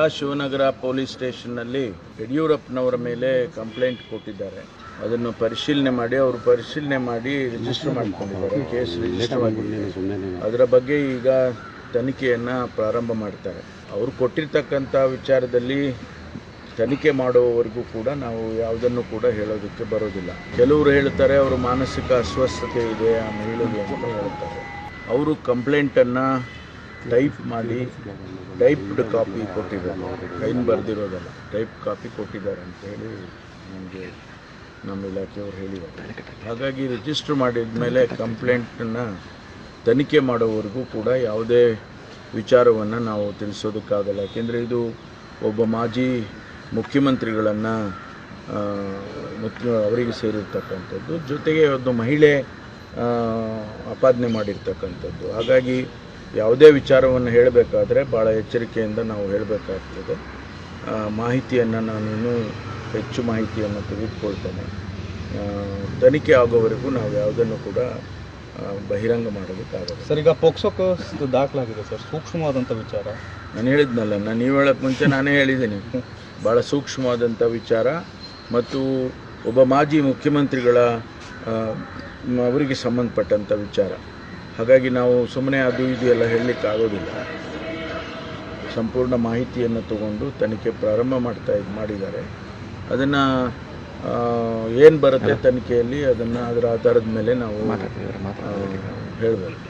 Shivanagar police ಸ್ಟೇಷನ್ನಲ್ಲಿ ಯಡಿಯೂರಪ್ಪನವರ ಮೇಲೆ complaint ಕೊಟ್ಟಿದ್ದಾರೆ. ಅದನ್ನು ಪರಿಶೀಲನೆ ಮಾಡಿ ಅವರು ಪರಿಶೀಲನೆ ಮಾಡಿ ರಿಜಿಸ್ಟರ್ ಮಾಡ್ಕೊಂಡಿದ್ದಾರೆ ಕೇಸ್ ರಿಜಿಸ್ಟರ್ ಅದರ ಬಗ್ಗೆ ಈಗ ತನಿಖೆಯನ್ನು ಪ್ರಾರಂಭ ಮಾಡ್ತಾರೆ. ಅವರು ಕೊಟ್ಟಿರ್ತಕ್ಕಂಥ ವಿಚಾರದಲ್ಲಿ ತನಿಖೆ ಮಾಡುವವರೆಗೂ ಕೂಡ ನಾವು ಯಾವುದನ್ನು ಕೂಡ ಹೇಳೋದಕ್ಕೆ ಬರೋದಿಲ್ಲ. ಕೆಲವರು ಹೇಳ್ತಾರೆ ಅವರು ಮಾನಸಿಕ ಅಸ್ವಸ್ಥತೆ ಇದೆ ಆ ಮಹಿಳೆಗೆ ಅಂತ ಹೇಳ್ತಾರೆ. ಅವರು ಕಂಪ್ಲೇಂಟನ್ನು ಟೈಪ್ ಮಾಡಿ, ಟೈಪ್ಡ್ ಕಾಪಿ ಕೊಟ್ಟಿದ್ದಾರೆ. ಕೈನ್ ಬರೆದಿರೋದಲ್ಲ, ಟೈಪ್ ಕಾಪಿ ಕೊಟ್ಟಿದ್ದಾರೆ ಅಂತ ಹೇಳಿ ನಮಗೆ, ನಮ್ಮ ಇಲಾಖೆಯವರು ಹೇಳಿದ್ದಾರೆ. ಹಾಗಾಗಿ ರಿಜಿಸ್ಟರ್ ಮಾಡಿದ ಮೇಲೆ ಕಂಪ್ಲೇಂಟನ್ನು ತನಿಖೆ ಮಾಡೋವರೆಗೂ ಕೂಡ ಯಾವುದೇ ವಿಚಾರವನ್ನು ನಾವು ತಿಳಿಸೋದಕ್ಕಾಗಲ್ಲ. ಯಾಕೆಂದರೆ ಇದು ಒಬ್ಬ ಮಾಜಿ ಮುಖ್ಯಮಂತ್ರಿಗಳನ್ನು ಮುಖ್ಯ, ಅವರಿಗೆ ಸೇರಿರ್ತಕ್ಕಂಥದ್ದು. ಜೊತೆಗೆ ಒಂದು ಮಹಿಳೆ ಆಪಾದನೆ ಮಾಡಿರ್ತಕ್ಕಂಥದ್ದು. ಹಾಗಾಗಿ ಯಾವುದೇ ವಿಚಾರವನ್ನು ಹೇಳಬೇಕಾದ್ರೆ ಭಾಳ ಎಚ್ಚರಿಕೆಯಿಂದ ನಾವು ಹೇಳಬೇಕಾಗ್ತದೆ. ಮಾಹಿತಿಯನ್ನು ನಾನು ಇನ್ನೂ ಹೆಚ್ಚು ಮಾಹಿತಿಯನ್ನು ತೆಗೆದುಕೊಳ್ತೇನೆ. ತನಿಖೆ ಆಗೋವರೆಗೂ ನಾವು ಯಾವುದನ್ನು ಕೂಡ ಬಹಿರಂಗ ಮಾಡೋದಕ್ಕಾಗಲ್ಲ ಸರ್ ಈಗ ಪೋಕ್ಸೋ ಕೇಸ್ ದಾಖಲಾಗಿದೆ ಸರ್. ಸೂಕ್ಷ್ಮವಾದಂಥ ವಿಚಾರ. ನಾನು ಹೇಳಿದ್ನಲ್ಲ ನಾನು ನೀವು ಹೇಳೋಕ್ಕೆ ಮುಂಚೆ ನಾನೇ ಹೇಳಿದ್ದೀನಿ. ಭಾಳ ಸೂಕ್ಷ್ಮವಾದಂಥ ವಿಚಾರ ಮತ್ತು ಒಬ್ಬ ಮಾಜಿ ಮುಖ್ಯಮಂತ್ರಿಗಳ ಅವರಿಗೆ ಸಂಬಂಧಪಟ್ಟಂಥ ವಿಚಾರ. ಹಾಗಾಗಿ ನಾವು ಸುಮ್ಮನೆ ಅದು ಇದು ಎಲ್ಲ ಹೇಳಲಿಕ್ಕೆ ಆಗೋದಿಲ್ಲ ಸಂಪೂರ್ಣ ಮಾಹಿತಿಯನ್ನು ತಗೊಂಡು ತನಿಖೆ ಪ್ರಾರಂಭ ಮಾಡ್ತಾ ಇದು ಮಾಡಿದ್ದಾರೆ. ಅದನ್ನು ಏನು ಬರುತ್ತೆ ತನಿಖೆಯಲ್ಲಿ ಅದನ್ನು ಅದರ ಆಧಾರದ ಮೇಲೆ ನಾವು ಹೇಳಬೇಕು